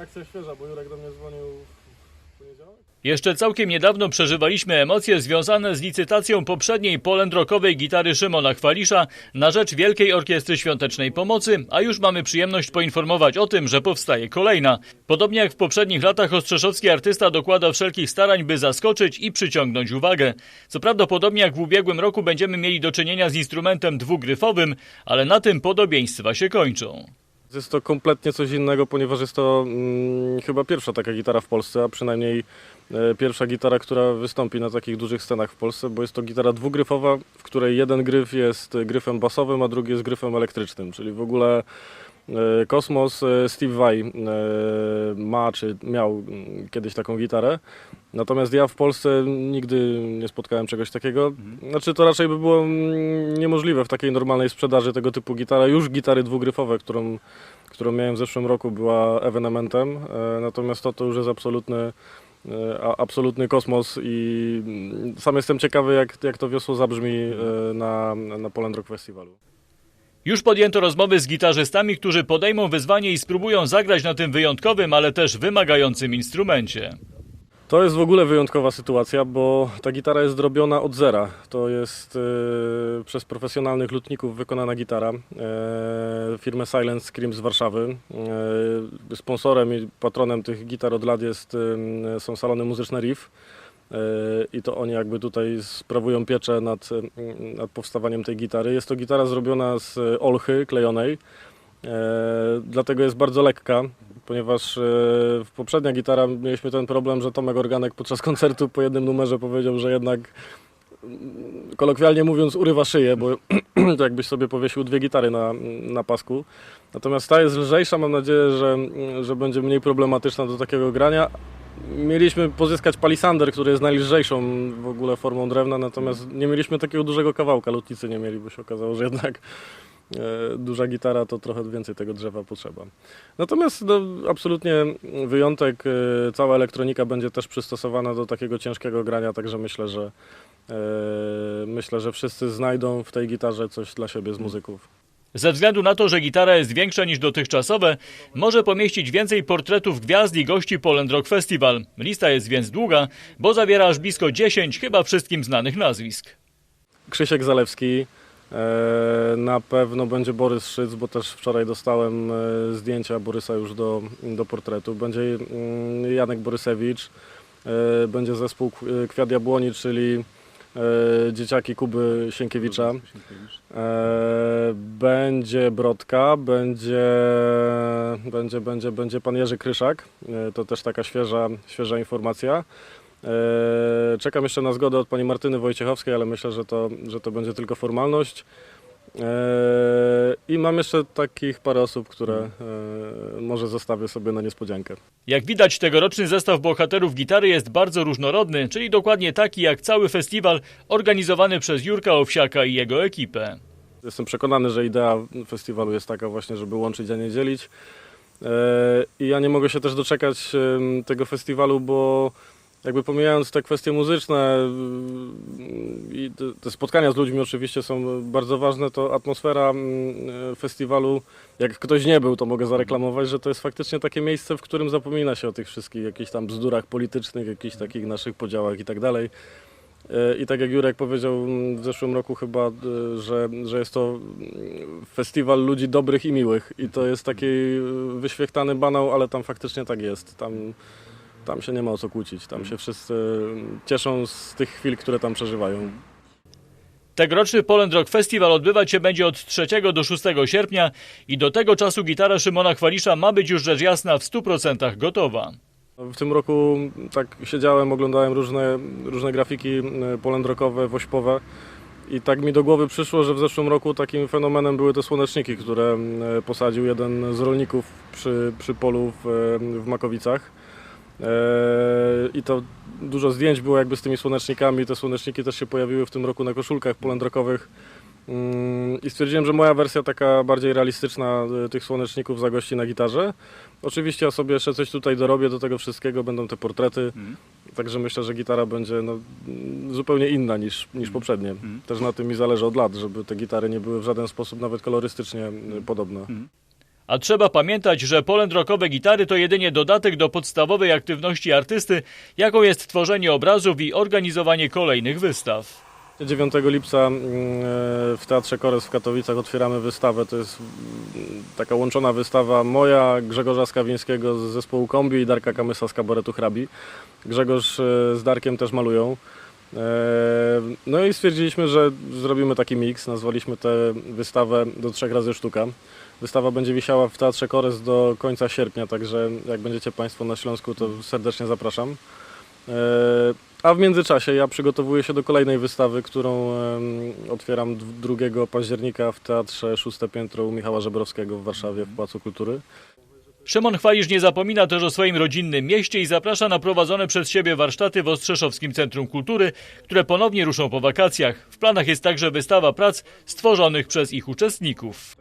akcja świeża, bo Jurek do mnie dzwonił w poniedziałek. Jeszcze całkiem niedawno przeżywaliśmy emocje związane z licytacją poprzedniej polendrokowej gitary Szymona Chwalisza na rzecz Wielkiej Orkiestry Świątecznej Pomocy, a już mamy przyjemność poinformować o tym, że powstaje kolejna. Podobnie jak w poprzednich latach ostrzeszowski artysta dokłada wszelkich starań, by zaskoczyć i przyciągnąć uwagę. Co prawda podobnie jak w ubiegłym roku będziemy mieli do czynienia z instrumentem dwugryfowym, ale na tym podobieństwa się kończą. Jest to kompletnie coś innego, ponieważ jest to mm, chyba pierwsza taka gitara w Polsce, a przynajmniej e, pierwsza gitara, która wystąpi na takich dużych scenach w Polsce, bo jest to gitara dwugryfowa, w której jeden gryf jest gryfem basowym, a drugi jest gryfem elektrycznym, czyli w ogóle Kosmos e, Steve Vai e, ma czy miał kiedyś taką gitarę. Natomiast ja w Polsce nigdy nie spotkałem czegoś takiego. Znaczy to raczej by było niemożliwe w takiej normalnej sprzedaży tego typu gitara. Już gitary dwugryfowe, którą, którą miałem w zeszłym roku była ewenementem. E, Natomiast to, to już jest absolutny, e, absolutny kosmos i sam jestem ciekawy jak, jak to wiosło zabrzmi e, na, na Poland Rock Festiwalu. Już podjęto rozmowy z gitarzystami, którzy podejmą wyzwanie i spróbują zagrać na tym wyjątkowym, ale też wymagającym instrumencie. To jest w ogóle wyjątkowa sytuacja, bo ta gitara jest zrobiona od zera. To jest e, przez profesjonalnych lutników wykonana gitara e, firmy Silent Scream z Warszawy. E, sponsorem i patronem tych gitar od lat jest, e, są salony muzyczne Riff. E, I to oni jakby tutaj sprawują pieczę nad, e, nad powstawaniem tej gitary. Jest to gitara zrobiona z olchy klejonej, e, dlatego jest bardzo lekka, ponieważ w poprzednia gitara mieliśmy ten problem, że Tomek Organek podczas koncertu po jednym numerze powiedział, że jednak mm, kolokwialnie mówiąc urywa szyję, bo to jakbyś sobie powiesił dwie gitary na, na pasku. Natomiast ta jest lżejsza, mam nadzieję, że, że będzie mniej problematyczna do takiego grania. Mieliśmy pozyskać palisander, który jest najlżejszą w ogóle formą drewna, natomiast nie mieliśmy takiego dużego kawałka, lutnicy nie mieli, bo się okazało, że jednak e, duża gitara to trochę więcej tego drzewa potrzeba. Natomiast no, absolutnie wyjątek, e, cała elektronika będzie też przystosowana do takiego ciężkiego grania, także myślę, że e, myślę, że wszyscy znajdą w tej gitarze coś dla siebie z muzyków. Ze względu na to, że gitara jest większa niż dotychczasowe, może pomieścić więcej portretów gwiazd i gości Poland Rock Festival. Lista jest więc długa, bo zawiera aż blisko 10 chyba wszystkim znanych nazwisk. Krzysiek Zalewski, e, na pewno będzie Borys Szyc, bo też wczoraj dostałem e, zdjęcia Borysa już do, do portretu. Będzie mm, Janek Borysewicz, e, będzie zespół Kwiat Jabłoni, czyli e, dzieciaki Kuby Sienkiewicza. E, będzie Brodka, będzie, będzie, będzie, będzie pan Jerzy Kryszak. E, to też taka świeża, świeża informacja. Czekam jeszcze na zgodę od pani Martyny Wojciechowskiej, ale myślę, że to, że to będzie tylko formalność. E, I mam jeszcze takich parę osób, które e, może zostawię sobie na niespodziankę. Jak widać, tegoroczny zestaw bohaterów gitary jest bardzo różnorodny, czyli dokładnie taki jak cały festiwal organizowany przez Jurka Owsiaka i jego ekipę. Jestem przekonany, że idea festiwalu jest taka właśnie, żeby łączyć, a nie dzielić. E, I ja nie mogę się też doczekać tego festiwalu, bo jakby pomijając te kwestie muzyczne mm, i te- spotkania z ludźmi oczywiście są bardzo ważne, to atmosfera mm, e, festiwalu, jak ktoś nie był, to mogę zareklamować, że to jest faktycznie takie miejsce, w którym zapomina się o tych wszystkich jakichś tam bzdurach politycznych, jakichś takich naszych podziałach i tak dalej. E, I tak jak Jurek powiedział mm, w zeszłym roku chyba, e, że, że jest to festiwal ludzi dobrych i miłych. I to jest taki wyświechtany banał, ale tam faktycznie tak jest. Tam, tam się nie ma o co kłócić. Tam się wszyscy mm, cieszą z tych chwil, które tam przeżywają. Tegoroczny Poland Rock Festival odbywać się będzie od 3 do 6 sierpnia i do tego czasu gitara Szymona Chwalisza ma być już rzecz jasna w 100% gotowa. W tym roku tak siedziałem, oglądałem różne, różne grafiki e, polendrokowe, wośpowe i tak mi do głowy przyszło, że w zeszłym roku takim fenomenem były te słoneczniki, które posadził jeden z rolników przy, przy polu w, w Makowicach. E, I to dużo zdjęć było jakby z tymi słonecznikami. Te słoneczniki też się pojawiły w tym roku na koszulkach polendrokowych. Mm, I stwierdziłem, że moja wersja taka bardziej realistyczna e, tych słoneczników zagości na gitarze. Oczywiście ja sobie jeszcze coś tutaj dorobię do tego wszystkiego, będą te portrety, także myślę, że gitara będzie no, mm, zupełnie inna niż, niż poprzednie. Też na tym mi zależy od lat, żeby te gitary nie były w żaden sposób nawet kolorystycznie y, podobne. A trzeba pamiętać, że polędrokowe gitary to jedynie dodatek do podstawowej aktywności artysty, jaką jest tworzenie obrazów i organizowanie kolejnych wystaw. 9 lipca mm, e, w Teatrze Kores w Katowicach otwieramy wystawę. To jest mm, taka łączona wystawa moja, Grzegorza Skawińskiego z zespołu Kombi i Darka Kamysa z kabaretu Hrabi. Grzegorz e, z Darkiem też malują. E, No i stwierdziliśmy, że zrobimy taki miks. Nazwaliśmy tę wystawę do trzech razy sztuka. Wystawa będzie wisiała w Teatrze Kores do końca sierpnia, także jak będziecie Państwo na Śląsku, to serdecznie zapraszam. E, A w międzyczasie ja przygotowuję się do kolejnej wystawy, którą otwieram d- 2 października w Teatrze Szóste Piętro u Michała Żebrowskiego w Warszawie w Pałacu Kultury. Szymon Chwalisz nie zapomina też o swoim rodzinnym mieście i zaprasza na prowadzone przez siebie warsztaty w Ostrzeszowskim Centrum Kultury, które ponownie ruszą po wakacjach. W planach jest także wystawa prac stworzonych przez ich uczestników.